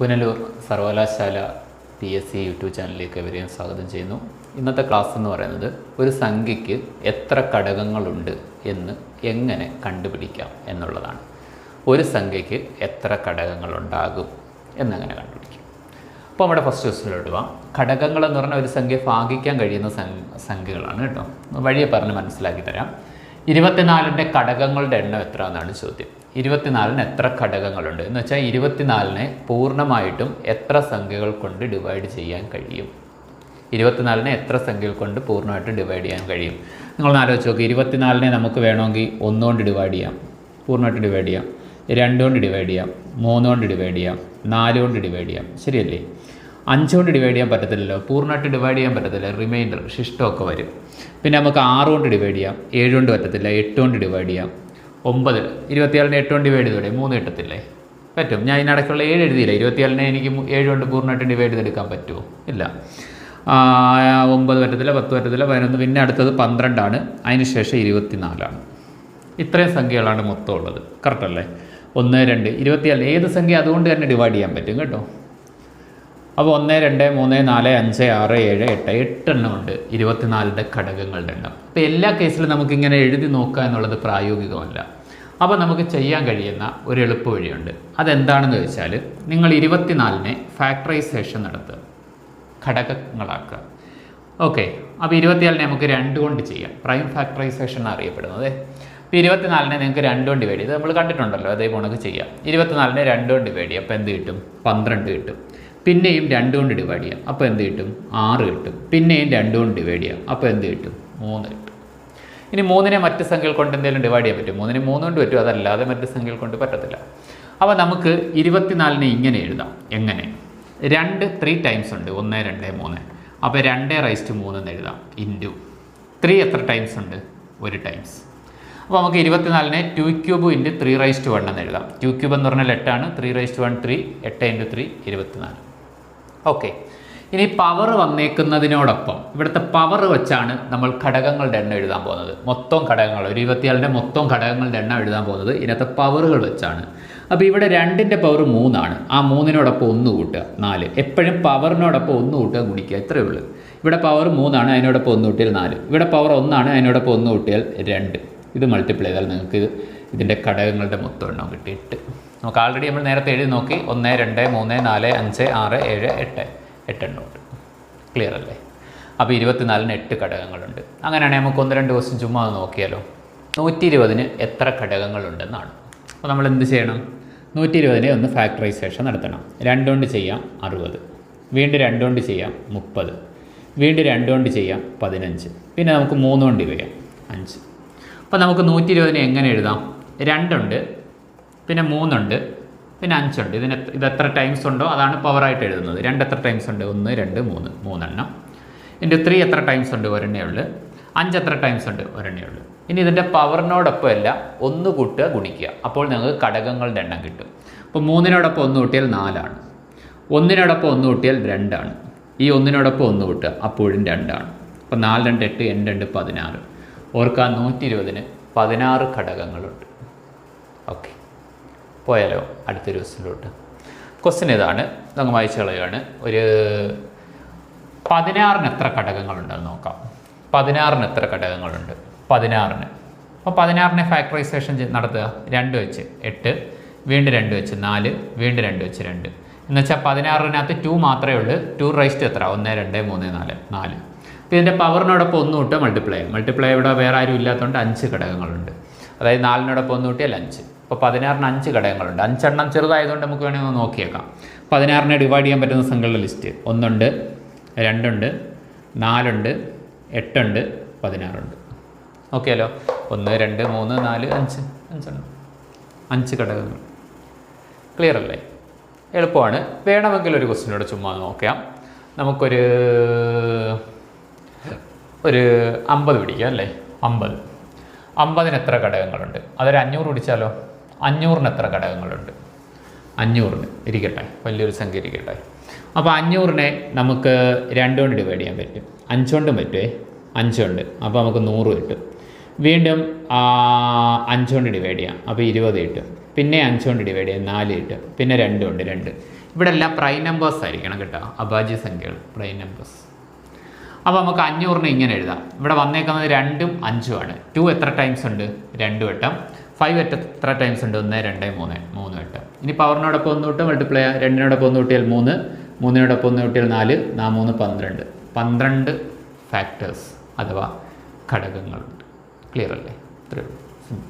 പുനലൂർ സർവകലാശാല P S C YouTube ചാനലിലേക്ക് എവരെയും സ്വാഗതം ചെയ്യുന്നു. ഇന്നത്തെ ക്ലാസ് എന്ന് പറയുന്നത് ഒരു സംഖ്യയ്ക്ക് എത്ര ഘടകങ്ങളുണ്ട് എന്ന് എങ്ങനെ കണ്ടുപിടിക്കാം എന്നുള്ളതാണ്. ഒരു സംഖ്യയ്ക്ക് എത്ര ഘടകങ്ങളുണ്ടാകും എന്നങ്ങനെ കണ്ടുപിടിക്കും. അപ്പോൾ നമ്മുടെ ഫസ്റ്റ് ക്വസ്റ്റിലോട്ട് പോവാം. ഘടകങ്ങൾ എന്ന് പറഞ്ഞാൽ ഒരു സംഖ്യ ഭാഗിക്കാൻ കഴിയുന്ന സംഖ്യകളാണ് കേട്ടോ. വഴിയെ പറഞ്ഞ് മനസ്സിലാക്കി തരാം. ഇരുപത്തിനാലിന്റെ ഘടകങ്ങളുടെ എണ്ണം എത്ര എന്നാണ് ചോദ്യം. ഇരുപത്തിനാലിന് എത്ര ഘടകങ്ങളുണ്ട്? എന്ന് വെച്ചാൽ ഇരുപത്തിനാലിനെ പൂർണമായിട്ടും എത്ര സംഖ്യകൾ കൊണ്ട് ഡിവൈഡ് ചെയ്യാൻ കഴിയും? ഇരുപത്തിനാലിനെ എത്ര സംഖ്യകൾ കൊണ്ട് പൂർണമായിട്ടും ഡിവൈഡ് ചെയ്യാൻ കഴിയും? നിങ്ങൾ ആലോചിച്ച് നോക്കി. ഇരുപത്തിനാലിനെ നമുക്ക് വേണമെങ്കിൽ ഒന്നുകൊണ്ട് ഡിവൈഡ് ചെയ്യാം. പൂർണമായിട്ട് ഡിവൈഡ് ചെയ്യാം. രണ്ടുകൊണ്ട് ഡിവൈഡ് ചെയ്യാം. മൂന്നുകൊണ്ട് ഡിവൈഡ് ചെയ്യാം. നാലുകൊണ്ട് ഡിവൈഡ് ചെയ്യാം. ശരിയല്ലേ? അഞ്ചുകൊണ്ട് ഡിവൈഡ് ചെയ്യാൻ പറ്റത്തില്ലല്ലോ. പൂർണമായിട്ട് ഡിവൈഡ് ചെയ്യാൻ പറ്റത്തില്ല. റിമൈൻഡർ ശിഷ്ടമൊക്കെ വരും. പിന്നെ നമുക്ക് ആറ് കൊണ്ട് ഡിവൈഡ് ചെയ്യാം. ഏഴ് കൊണ്ട് പറ്റത്തില്ല. എട്ട് കൊണ്ട് ഡിവൈഡ് ചെയ്യാം. ഒമ്പത് ഇരുപത്തിയാലിന് എട്ട് കൊണ്ട് ഡിവൈഡ് ചെയ്തോടെ? മൂന്ന് കിട്ടത്തില്ലേ? പറ്റും. ഞാൻ ഇതിനടക്കുള്ള ഏഴ് എഴുതിയില്ല? ഇരുപത്തിയാലിനെ എനിക്ക് ഏഴ് കൊണ്ട് പൂർണമായിട്ട് ഡിവൈഡ് ചെയ്തെടുക്കാൻ പറ്റുമോ? ഇല്ല. ഒമ്പത് പറ്റത്തില്ല പത്ത് പറ്റത്തില്ല പതിനൊന്ന്. പിന്നെ അടുത്തത് പന്ത്രണ്ടാണ്. അതിന് ശേഷം ഇരുപത്തിനാലാണ്. ഇത്രയും സംഖ്യകളാണ് മൊത്തം ഉള്ളത് കറക്റ്റല്ലേ ഒന്ന് രണ്ട്. ഇരുപത്തിയാൽ ഏത് സംഖ്യ അതുകൊണ്ട് തന്നെ ഡിവൈഡ് ചെയ്യാൻ പറ്റും കേട്ടോ. അപ്പോൾ ഒന്ന് രണ്ട് മൂന്ന് നാല് അഞ്ച് ആറ് ഏഴ് എട്ട്. എട്ടെണ്ണം ഉണ്ട്. ഇരുപത്തിനാലിന്റെ ഘടകങ്ങളുടെ എണ്ണം. അപ്പോൾ എല്ലാ കേസിലും നമുക്കിങ്ങനെ എഴുതി നോക്കുക എന്നുള്ളത് പ്രായോഗികമല്ല. അപ്പോൾ നമുക്ക് ചെയ്യാൻ കഴിയുന്ന ഒരു എളുപ്പ വഴിയുണ്ട്. അതെന്താണെന്ന് വെച്ചാൽ നിങ്ങൾ ഇരുപത്തിനാലിനെ ഫാക്ടറൈസേഷൻ നടത്തുക ഘടകങ്ങളാക്കുക. ഓക്കെ അപ്പോൾ ഇരുപത്തിനാലിനെ നമുക്ക് രണ്ട് കൊണ്ട് ചെയ്യാം. പ്രൈം ഫാക്ടറൈസേഷൻ അറിയപ്പെടുന്നത്. അപ്പോൾ ഇരുപത്തിനാലിനെ നിങ്ങൾക്ക് രണ്ട് കൊണ്ട് ഡിവൈഡ് ചെയ്ത് നമ്മൾ കണ്ടിട്ടുണ്ടല്ലോ അതേ കണക്ക് ചെയ്യാം. ഇരുപത്തിനാലിനെ രണ്ട് കൊണ്ട് ഡിവൈഡ് ചെയ്യാം. അപ്പോൾ എന്ത് കിട്ടും? പന്ത്രണ്ട് കിട്ടും. പിന്നെയും രണ്ട് കൊണ്ട് ഡിവൈഡ് ചെയ്യാം. അപ്പോൾ എന്ത് കിട്ടും? ആറ് കിട്ടും. പിന്നെയും രണ്ട് കൊണ്ട് ഡിവൈഡ് ചെയ്യാം. അപ്പോൾ എന്ത് കിട്ടും? മൂന്ന് കിട്ടും. ഇനി മൂന്നിനെ മറ്റ് സംഖ്യകൾ കൊണ്ട് എന്തെങ്കിലും ഡിവൈഡ് ചെയ്യാൻ പറ്റും മൂന്നിനെ മൂന്ന് കൊണ്ട് പറ്റും അതല്ലാതെ മറ്റ് സംഖ്യകൾ കൊണ്ട് പറ്റത്തില്ല. അപ്പോൾ നമുക്ക് ഇരുപത്തിനാലിനെ ഇങ്ങനെ എഴുതാം. എങ്ങനെ? രണ്ട് ത്രീ ടൈംസ് ഉണ്ട്. ഒന്ന് രണ്ട് മൂന്ന്. അപ്പോൾ രണ്ട് റൈസ്റ്റ് മൂന്ന് എന്ന് എഴുതാം. ഇന്റു ത്രീ എത്ര ടൈംസ് ഉണ്ട്? ഒരു ടൈംസ് അപ്പോൾ നമുക്ക് ഇരുപത്തിനാലിനെ two cube into three raised one എന്ന് എഴുതാം. ടു ക്യൂബ് എന്ന് പറഞ്ഞാൽ എട്ടാണ്. ത്രീ റൈസ്റ്റ് വൺ ത്രീ എട്ട് ഇന്റു ത്രീ ഇരുപത്തിനാല്. ഓക്കെ ഇനി പവർ വന്നേക്കുന്നതിനോടൊപ്പം ഇവിടുത്തെ പവർ വെച്ചാണ് നമ്മൾ ഘടകങ്ങളുടെ എണ്ണം എഴുതാൻ പോകുന്നത്. മൊത്തം ഘടകങ്ങൾ ഒരു ഇരുപത്തിയാലിന്റെ മൊത്തം ഘടകങ്ങളുടെ എണ്ണം എഴുതാൻ പോകുന്നത് ഇതിനകത്തെ പവറുകൾ വെച്ചാണ്. അപ്പോൾ ഇവിടെ രണ്ടിന്റെ പവർ മൂന്നാണ്. ആ മൂന്നിനോടൊപ്പം ഒന്ന് കൂട്ടുക നാല്. എപ്പോഴും പവറിനോടൊപ്പം ഒന്ന് കൂട്ടുക ഗുണിക്കുക ഇത്രയേ ഉള്ളൂ. ഇവിടെ പവർ മൂന്നാണ് അതിനോടൊപ്പം ഒന്ന് കൂട്ടിയാൽ നാല്. ഇവിടെ പവർ ഒന്നാണ് അതിനോടൊപ്പം ഒന്ന് കൂട്ടിയാൽ രണ്ട്. ഇത് മൾട്ടിപ്ലൈ ചെയ്താൽ നിങ്ങൾക്ക് ഇത് ഇതിന്റെ ഘടകങ്ങളുടെ മൊത്തം എണ്ണം കിട്ടി എട്ട്. നമുക്ക് ആൾറെഡി നമ്മൾ നേരത്തെ എഴുതി നോക്കി. ഒന്ന് രണ്ട് മൂന്ന് നാല് അഞ്ച് ആറ് ഏഴ് എട്ട്. എട്ടെണ്ണം ക്ലിയർ അല്ലേ? അപ്പോൾ ഇരുപത്തിനാലിന് എട്ട് ഘടകങ്ങളുണ്ട്. അങ്ങനെയാണെങ്കിൽ നമുക്ക് ഒന്ന് രണ്ട് ദിവസം ചുമ്മാ നോക്കിയാലോ? നൂറ്റി ഇരുപതിന് എത്ര ഘടകങ്ങളുണ്ടെന്നാണ്. അപ്പോൾ നമ്മൾ എന്ത് ചെയ്യണം? നൂറ്റി ഇരുപതിനെ ഒന്ന് ഫാക്ടറൈസേഷൻ നടത്തണം. രണ്ടുകൊണ്ട് ചെയ്യാം അറുപത്. വീണ്ടും രണ്ടുകൊണ്ട് ചെയ്യാം മുപ്പത്. വീണ്ടും രണ്ടുകൊണ്ട് ചെയ്യാം പതിനഞ്ച്. പിന്നെ നമുക്ക് മൂന്ന് കൊണ്ട് ചെയ്യാം അഞ്ച്. അപ്പോൾ നമുക്ക് നൂറ്റി ഇരുപതിനെ എങ്ങനെ എഴുതാം? രണ്ടുണ്ട് പിന്നെ മൂന്നുണ്ട് പിന്നെ അഞ്ചുണ്ട്. ഇതിന് ഇത് എത്ര ടൈംസ് ഉണ്ടോ അതാണ് പവറായിട്ട് എഴുതുന്നത്. രണ്ട് എത്ര ടൈംസ് ഉണ്ട്? ഒന്ന് രണ്ട് മൂന്ന്. മൂന്നെണ്ണം. ഇന്റു ത്രീ എത്ര ടൈംസ് ഉണ്ട്? ഒരെണ്ണേ ഉള്ളു. അഞ്ച് എത്ര ടൈംസ് ഉണ്ട്? ഒരെണ്ണേ ഉള്ളു. ഇനി ഇതിന്റെ പവറിനോടൊപ്പം അല്ല ഒന്ന് കൂട്ടുക ഗുണിക്കുക. അപ്പോൾ നിങ്ങൾക്ക് ഘടകങ്ങളുടെ എണ്ണം കിട്ടും. അപ്പോൾ മൂന്നിനോടൊപ്പം ഒന്ന് കൂട്ടിയാൽ നാലാണ്. ഒന്നിനോടൊപ്പം ഒന്ന് കൂട്ടിയാൽ രണ്ടാണ്. ഈ ഒന്നിനോടൊപ്പം ഒന്ന് കൂട്ടുക അപ്പോഴും രണ്ടാണ്. അപ്പോൾ നാല് രണ്ട് എട്ട് എൺ രണ്ട് പതിനാറ്. ഓർക്കാൻ നൂറ്റി ഇരുപതിന് പതിനാറ് ഘടകങ്ങളുണ്ട്. ഓക്കെ. പോയാലോ അടുത്ത ദിവസത്തിലോട്ട്. ക്വസ്റ്റ്യൻ ഇതാണ് നമുക്ക് വായിച്ചു കളയാണ്. ഒരു പതിനാറിന് എത്ര ഘടകങ്ങളുണ്ടെന്ന് നോക്കാം. പതിനാറിന് എത്ര ഘടകങ്ങളുണ്ട്? പതിനാറിന്. അപ്പോൾ പതിനാറിനെ ഫാക്ടറൈസേഷൻ നടത്തുക. രണ്ട് വെച്ച് എട്ട് വീണ്ടും രണ്ട് വെച്ച് നാല് വീണ്ടും രണ്ട് വെച്ച് രണ്ട്. എന്ന് വെച്ചാൽ പതിനാറിനകത്ത് ടു മാത്രമേ ഉള്ളൂ. ടു റൈസ്റ്റ് എത്ര? ഒന്ന് രണ്ട് മൂന്ന് നാല്. നാല്. അപ്പോൾ ഇതിന്റെ പവറിനോടൊപ്പം ഒന്ന് കൂട്ടുക മൾട്ടിപ്ലൈ മൾട്ടിപ്ലൈ ഇവിടെ വേറെ ആരും ഇല്ലാത്തതുകൊണ്ട് അഞ്ച് ഘടകങ്ങളുണ്ട്. അതായത് നാലിനോടൊപ്പം ഒന്ന് കൂട്ടിയാൽ അഞ്ച്. അപ്പോൾ പതിനാറിന് അഞ്ച് ഘടകങ്ങളുണ്ട്. അഞ്ചെണ്ണം ചെറുതായതുകൊണ്ട് നമുക്ക് വേണമെങ്കിൽ നോക്കിയേക്കാം. പതിനാറിനെ ഡിവൈഡ് ചെയ്യാൻ പറ്റുന്ന സംഖ്യകളുടെ ലിസ്റ്റ് ഒന്നുണ്ട് രണ്ടുണ്ട് നാലുണ്ട് എട്ടുണ്ട് പതിനാറുണ്ട്. ഓക്കെയല്ലോ ഒന്ന് രണ്ട് മൂന്ന് നാല് അഞ്ച്. അഞ്ചെണ്ണം. അഞ്ച് ഘടകങ്ങൾ. ക്ലിയർ അല്ലേ? എളുപ്പമാണ്. വേണമെങ്കിൽ ഒരു ക്വസ്റ്റിനോട് ചുമ്മാ നോക്കാം. നമുക്കൊരു ഒരു അമ്പത് പിടിക്കാം അല്ലേ? അമ്പത്. അമ്പതിന് എത്ര ഘടകങ്ങളുണ്ട്? അതൊരു അഞ്ഞൂറ് പിടിച്ചാലോ? അഞ്ഞൂറിന് എത്ര ഘടകങ്ങളുണ്ട്? അഞ്ഞൂറിന്. ഇരിക്കട്ടെ. വലിയൊരു സംഖ്യ ഇരിക്കട്ടെ. അപ്പോൾ അഞ്ഞൂറിനെ നമുക്ക് രണ്ട് കൊണ്ട് ഡിവൈഡ് ചെയ്യാൻ പറ്റും. അഞ്ചുകൊണ്ടും പറ്റുമേ അഞ്ചുണ്ട് അപ്പോൾ നമുക്ക് നൂറ് കിട്ടും. വീണ്ടും അഞ്ചുകൊണ്ട് അഞ്ച് കൊണ്ട് ഡിവൈഡ് ചെയ്യാം. അപ്പോൾ ഇരുപത് കിട്ടും. പിന്നെ അഞ്ചുകൊണ്ട് ഡിവൈഡ് ചെയ്യാം. നാല് കിട്ടും. പിന്നെ രണ്ടും ഉണ്ട് രണ്ട്. ഇവിടെ എല്ലാം പ്രൈം നമ്പേഴ്സ് ആയിരിക്കണം കേട്ടോ. അഭാജ്യ സംഖ്യകൾ. പ്രൈം നമ്പേഴ്സ് അപ്പോൾ നമുക്ക് അഞ്ഞൂറിന് ഇങ്ങനെ എഴുതാം. ഇവിടെ വന്നേക്കുന്നത് രണ്ടും അഞ്ചുമാണ് ടു എത്ര ടൈംസ് ഉണ്ട്? രണ്ട് വട്ടം. ഫൈവ് എട്ട് എത്ര ടൈംസ് ഉണ്ട്? ഒന്ന് രണ്ട് മൂന്ന് മൂന്ന് എട്ട്. ഇനി പവറിനോടൊപ്പം ഒന്ന് തൊട്ട് മൾട്ടിപ്ലൈ രണ്ടിനോടൊപ്പം ഒന്ന് കൂട്ടിയാൽ മൂന്ന് മൂന്നിനോടൊപ്പം ഒന്ന് കൂട്ടിയാൽ നാല് നാ മൂന്ന് പന്ത്രണ്ട്. പന്ത്രണ്ട് ഫാക്ടേഴ്സ് അഥവാ ഘടകങ്ങളുണ്ട്. ക്ലിയർ അല്ലേ? ഇത്രയേ ഉള്ളൂ.